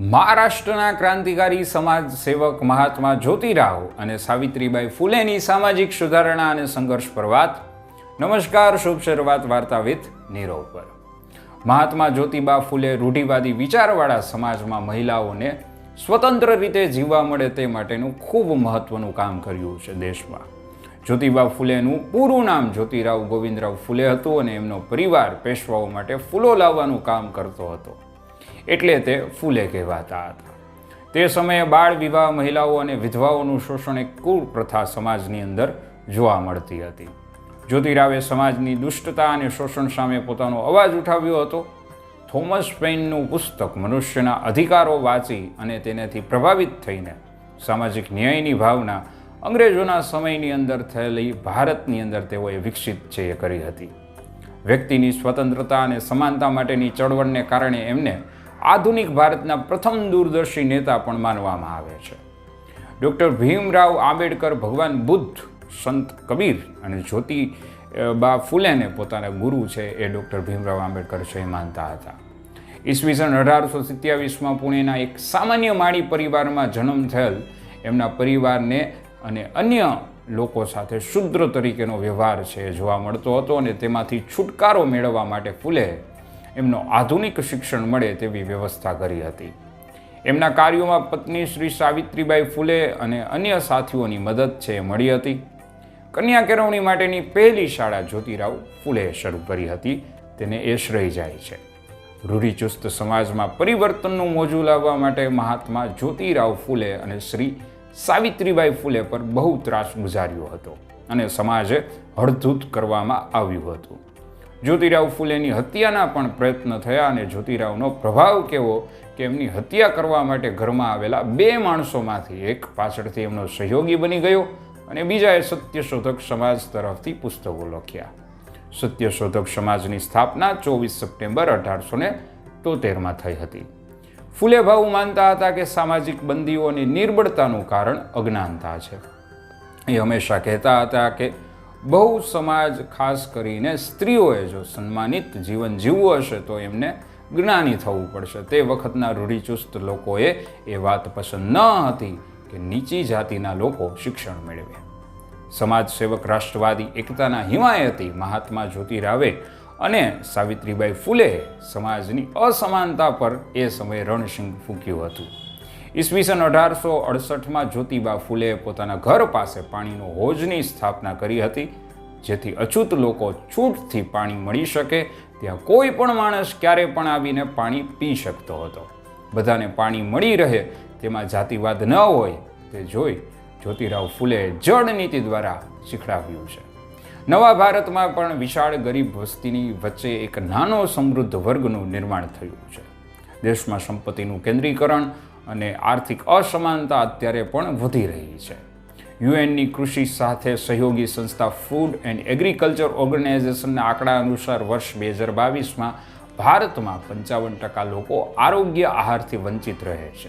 મહારાષ્ટ્રના ક્રાંતિકારી સમાજ સેવક મહાત્મા જ્યોતિરાવ અને સાવિત્રીબાઈ ફૂલેની સામાજિક સુધારણા અને સંઘર્ષ પર વાત. નમસ્કાર, શુભ શરૂઆત વાર્તા વિથ નીરવ પર. મહાત્મા જ્યોતિબા ફૂલે રૂઢિવાદી વિચારવાળા સમાજમાં મહિલાઓને સ્વતંત્ર રીતે જીવવા મળે તે માટેનું ખૂબ મહત્વનું કામ કર્યું છે દેશમાં. જ્યોતિબા ફૂલેનું પૂરું નામ જ્યોતિરાવ ગોવિંદરાવ ફૂલે હતું અને એમનો પરિવાર, પેશવાઓ માટે ફૂલો લાવવાનું કામ કરતો હતો. એટલે તે ફૂલે કહેવાતા હતા. તે સમયે બાળ વિવાહ મહિલાઓ અને વિધવાઓનું શોષણ એક કુળ પ્રથા સમાજની અંદર જોવા મળતી હતી. જ્યોતિરાવે સમાજની દુષ્ટતા અને શોષણ સામે પોતાનો અવાજ ઉઠાવ્યો હતો. થોમસ પેઇનનું પુસ્તક મનુષ્યના અધિકારો વાંચી અને તેનાથી પ્રભાવિત થઈને સામાજિક ન્યાયની ભાવના અંગ્રેજોના સમયની અંદર થયેલી ભારતની અંદર તેઓએ વિકસિત છે એ કરી હતી. વ્યક્તિની સ્વતંત્રતા અને સમાનતા માટેની ચળવળને કારણે એમને આધુનિક ભારતના પ્રથમ દૂરદર્શી નેતા પણ માનવામાં આવે છે. ડૉક્ટર ભીમરાવ આંબેડકર, ભગવાન બુદ્ધ, સંત કબીર અને જ્યોતિ બા ફૂલેને પોતાના ગુરુ છે એ ડૉક્ટર ભીમરાવ આંબેડકર છે એ માનતા હતા. ઈસવીસન અઢારસો સિત્યાવીસમાં પુણેના એક સામાન્ય માળી પરિવારમાં જન્મ થયેલ એમના પરિવારને અને અન્ય લોકો સાથે શુદ્ર તરીકેનો વ્યવહાર છે જોવા મળતો હતો અને તેમાંથી છુટકારો મેળવવા માટે ફૂલે એમનો આધુનિક શિક્ષણ મળે તેવી વ્યવસ્થા કરી હતી. એમના કાર્યોમાં પત્ની શ્રી સાવિત્રીબાઈ ફૂલે અને અન્ય સાથીઓની મદદ છે મળી હતી. કન્યા કેળવણી માટેની પહેલી શાળા જ્યોતિરાવ ફૂલે શરૂ કરી હતી. તેને એ શ્રેય જાય છે. રૂઢિચુસ્ત સમાજમાં પરિવર્તનનું મોજું લાવવા માટે મહાત્મા જ્યોતિરાવ ફૂલે અને શ્રી સાવિત્રીબાઈ ફૂલે પર બહુ ત્રાસ ગુજાર્યો હતો અને સમાજે હળધૂત કરવામાં આવ્યું હતું. જ્યોતિરાવ ફૂલેની હત્યાના પણ પ્રયત્ન થયા અને જ્યોતિરાવનો પ્રભાવ કેવો કે એમની હત્યા કરવા માટે ઘરમાં આવેલા બે માણસોમાંથી એક પાછળથી એમનો સહયોગી બની ગયો અને બીજાએ સત્યશોધક સમાજ તરફથી પુસ્તકો લખ્યા. સત્યશોધક સમાજની સ્થાપના ચોવીસ સપ્ટેમ્બર અઢારસો ને તોતેરમાં થઈ હતી. ફૂલે ભાવ માનતા હતા કે સામાજિક બંદીઓની નિર્બળતાનું કારણ અજ્ઞાનતા છે. એ હંમેશા કહેતા હતા કે બહુ સમાજ ખાસ કરીને સ્ત્રીઓએ જો સન્માનિત જીવન જીવવું હશે તો એમને જ્ઞાની થવું પડશે. તે વખતના રૂઢિચુસ્ત લોકોએ એ વાત પસંદ ન હતી કે નીચી જાતિના લોકો શિક્ષણ મેળવે. સમાજ સેવક રાષ્ટ્રવાદી એકતાના હિમાયતી મહાત્મા જ્યોતિરાવે અને સાવિત્રીબાઈ ફૂલે સમાજની અસમાનતા પર એ સમયે રણસિંહ ફૂંક્યું હતું. ઈસવીસન અઢારસો અડસઠમાં જ્યોતિબા ફૂલે પોતાના ઘર પાસે પાણીનો હોજની સ્થાપના કરી હતી, જેથી અછૂત લોકો છૂટથી પાણી મળી શકે, ત્યાં કોઈ પણ માણસ ક્યારે પણ આવીને પાણી પી શકતો હતો. બધાને પાણી મળી રહે, તેમાં જાતિવાદ ન હોય, તે જોઈ જ્યોતિરાવ ફૂલે જળ નીતિ દ્વારા શીખડાવ્યું છે. નવા ભારતમાં પણ વિશાળ ગરીબ વસ્તીની વચ્ચે એક નાનો સમૃદ્ધ વર્ગનું નિર્માણ થયું છે. દેશમાં સંપત્તિનું કેન્દ્રીકરણ અને આર્થિક અસમાનતા અત્યારે પણ વધી રહી છે. યુએનની કૃષિ સાથે સહયોગી સંસ્થા ફૂડ એન્ડ એગ્રીકલ્ચર ઓર્ગેનાઇઝેશનના આંકડા અનુસાર વર્ષ બે હજાર બાવીસમાં ભારતમાં પંચાવન ટકા લોકો આરોગ્ય આહારથી વંચિત રહે છે.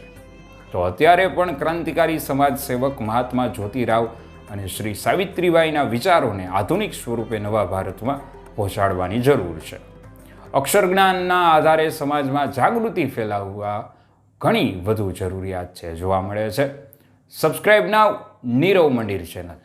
તો અત્યારે પણ ક્રાંતિકારી સમાજ સેવક મહાત્મા જ્યોતિરાવ અને શ્રી સાવિત્રીબાઈના વિચારોને આધુનિક સ્વરૂપે નવા ભારતમાં પહોંચાડવાની જરૂર છે. અક્ષર જ્ઞાનના આધારે સમાજમાં જાગૃતિ ફેલાવવા ઘણી વધુ જરૂરિયાત છે જોવા મળે છે. સબસ્ક્રાઈબ નાવ નીરવ મંદિર ચેનલ